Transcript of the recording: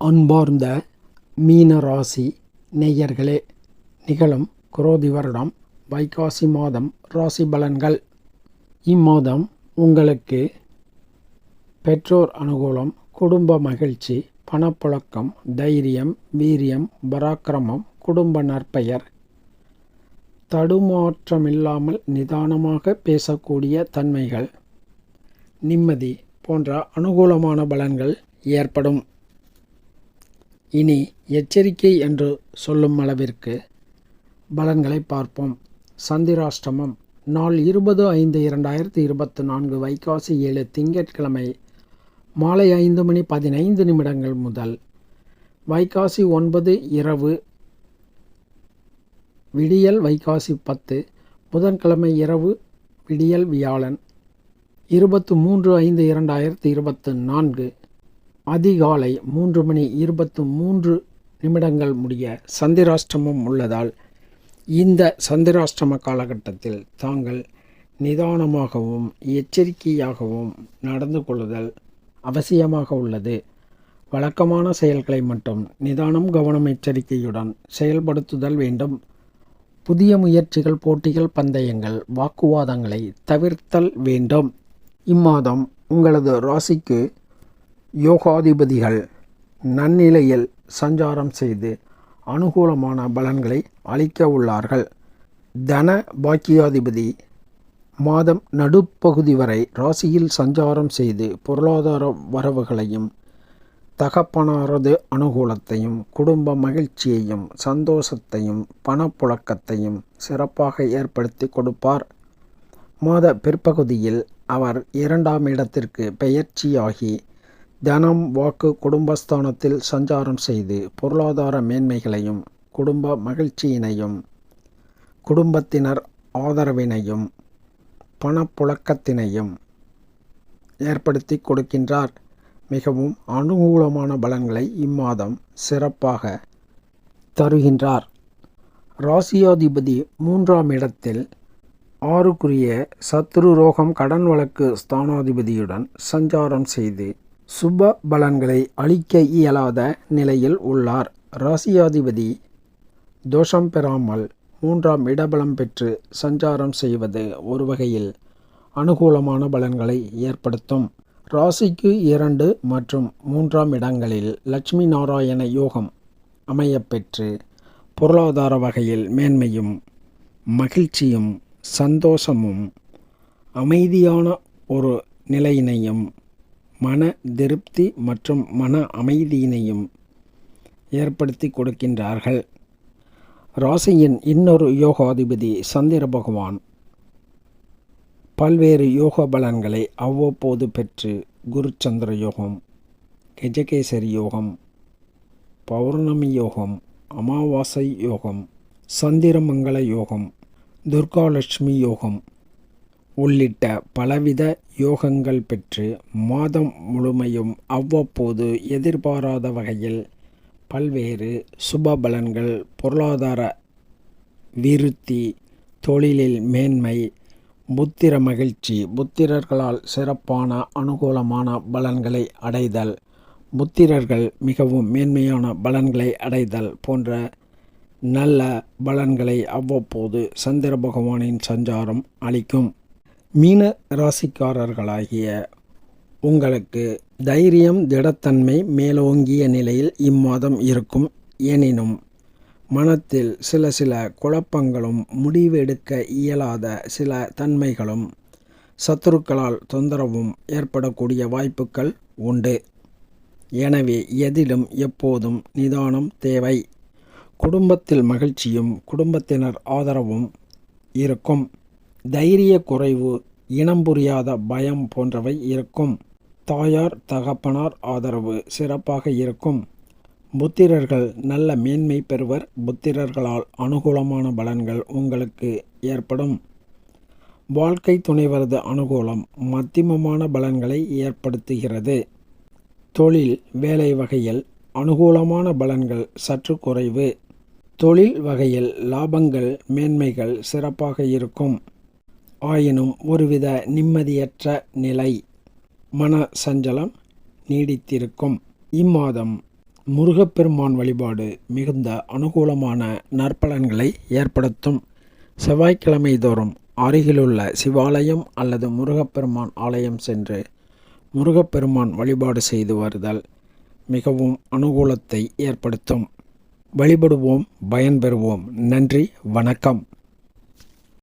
அன்பார்ந்த மீன ராசி நேயர்களே நிகழும் குரோதி வருடம் வைகாசி மாதம் ராசி பலன்கள். இம்மாதம் உங்களுக்கு பெற்றோர் அனுகூலம் குடும்ப மகிழ்ச்சி பணப்புழக்கம் தைரியம் வீரியம் பராக்கிரமம் குடும்ப நற்பெயர். தடுமாற்றமில்லாமல் நிதானமாக பேசக்கூடிய தன்மைகள். நிம்மதி போன்ற அனுகூலமான பலன்கள் ஏற்படும். இனி எச்சரிக்கை என்று சொல்லும் அளவிற்கு பலன்களை பார்ப்போம். சந்திராஷ்டமம் நாள் இருபது ஐந்து இரண்டாயிரத்தி இருபத்தி நான்கு வைகாசி ஏழு திங்கட்கிழமை மாலை ஐந்து மணி பதினைந்து நிமிடங்கள் முதல். வைகாசி ஒன்பது இரவு விடியல் வைகாசி பத்து புதன்கிழமை இரவு விடியல் வியாழன். இருபத்து மூன்று ஐந்து இரண்டாயிரத்தி இருபத்து நான்கு அதிகாலை மூன்று மணி இருபத்து மூன்று நிமிடங்கள் முடிய சந்திராஷ்டமம் உள்ளதால் இந்த சந்திராஷ்டம காலகட்டத்தில் தாங்கள் நிதானமாகவும் எச்சரிக்கையாகவும் நடந்து கொள்ளுதல் அவசியமாக உள்ளது. வழக்கமான செயல்களை மட்டும் நிதானம் கவனம் எச்சரிக்கையுடன் செயல்படுத்துதல் வேண்டும். புதிய முயற்சிகள் போட்டிகள் பந்தயங்கள் வாக்குவாதங்களை தவிர்த்தல் வேண்டும். இம்மாதம் உங்களது ராசிக்கு யோகாதிபதிகள் நன்னிலையில் சஞ்சாரம் செய்து அனுகூலமான பலன்களை அளிக்க உள்ளார்கள். தன பாக்கியாதிபதி மாதம் நடுப்பகுதி வரை ராசியில் சஞ்சாரம் செய்து பொருளாதார வரவுகளையும் தகப்பனாரது அனுகூலத்தையும் குடும்ப மகிழ்ச்சியையும் சந்தோஷத்தையும் பணப்புழக்கத்தையும் சிறப்பாக ஏற்படுத்தி கொடுப்பார். மாத பிற்பகுதியில் அவர் இரண்டாம் இடத்திற்கு பெயர்ச்சியாகி தனம் வாக்கு குடும்பஸ்தானத்தில் சஞ்சாரம் செய்து பொருளாதார மேன்மைகளையும் குடும்ப மகிழ்ச்சியினையும் குடும்பத்தினர் ஆதரவினையும் பணப்புழக்கத்தினையும் ஏற்படுத்தி கொடுக்கின்றார். மிகவும் அனுகூலமான பலன்களை இம்மாதம் சிறப்பாக தருகின்றார். ராசியாதிபதி மூன்றாம் இடத்தில் ஆறுக்குரிய சத்ரு ரோகம் கடன் வழக்கு ஸ்தானாதிபதியுடன் சஞ்சாரம் செய்து சுப பலன்களை அளிக்க இயலாத நிலையில் உள்ளார். ராசியாதிபதி தோஷம் பெறாமல் மூன்றாம் இடபலம் பெற்று சஞ்சாரம் செய்வது ஒரு வகையில் அனுகூலமான பலன்களை ஏற்படுத்தும். ராசிக்கு இரண்டு மற்றும் மூன்றாம் இடங்களில் லட்சுமி நாராயண யோகம் அமையப்பெற்று பொருளாதார வகையில் மேன்மையும் மகிழ்ச்சியும் சந்தோஷமும் அமைதியான ஒரு நிலையினையும் மன திருப்தி மற்றும் மன அமைதியினையும் ஏற்படுத்தி கொடுக்கின்றார்கள். ராசியின் இன்னொரு யோகாதிபதி சந்திர பகவான் பல்வேறு யோக பலன்களை அவ்வப்போது பெற்று குருச்சந்திர யோகம் கஜகேசரி யோகம் பௌர்ணமி யோகம் அமாவாசை யோகம் சந்திரமங்கல யோகம் துர்காலட்சுமி யோகம் உள்ளிட்ட பலவித யோகங்கள் பெற்று மாதம் முழுமையும் அவ்வப்போது எதிர்பாராத வகையில் பல்வேறு சுப பலன்கள் பொருளாதார விருத்தி தொழிலில் மேன்மை புத்திர மகிழ்ச்சி புத்திரர்களால் சிறப்பான அனுகூலமான பலன்களை அடைதல் புத்திரர்கள் மிகவும் மேன்மையான பலன்களை அடைதல் போன்ற நல்ல பலன்களை அவ்வப்போது சந்திர பகவானின் சஞ்சாரம் அளிக்கும். மீன ராசிக்காரர்களாகிய உங்களுக்கு தைரியம் திடத்தன்மை மேலோங்கிய நிலையில் இம்மாதம் இருக்கும். எனினும் மனத்தில் சில சில குழப்பங்களும் முடிவெடுக்க இயலாத சில தன்மைகளும் சத்துருக்களால் தொந்தரவும் ஏற்படக்கூடிய வாய்ப்புகள் உண்டு. எனவே எதிலும் எப்போதும் நிதானம் தேவை. குடும்பத்தில் மகிழ்ச்சியும் குடும்பத்தினர் ஆதரவும் இருக்கும். தைரிய குறைவு இனம் புரியாத பயம் போன்றவை இருக்கும். தாயார் தகப்பனார் ஆதரவு சிறப்பாக இருக்கும். புத்திரர்கள் நல்ல மேன்மை பெறுவர். புத்திரர்களால் அனுகூலமான பலன்கள் உங்களுக்கு ஏற்படும். வாழ்க்கை துணைவரது அனுகூலம் மத்தியமமான பலன்களை ஏற்படுத்துகிறது. தொழில் வேலை வகையில் அனுகூலமான பலன்கள் சற்று குறைவு. தொழில் வகையில் லாபங்கள் மேன்மைகள் சிறப்பாக இருக்கும். ஆயினும் ஒருவித நிம்மதியற்ற நிலை மன சஞ்சலம் நீடித்திருக்கும். இம்மாதம் முருகப்பெருமான் வழிபாடு மிகுந்த அனுகூலமான நற்பலன்களை ஏற்படுத்தும். செவ்வாய்க்கிழமை தோறும் அருகிலுள்ள சிவாலயம் அல்லது முருகப்பெருமான் ஆலயம் சென்று முருகப்பெருமான் வழிபாடு செய்து வருதல் மிகவும் அனுகூலத்தை ஏற்படுத்தும். வழிபடுவோம் பயன்பெறுவோம். நன்றி வணக்கம்.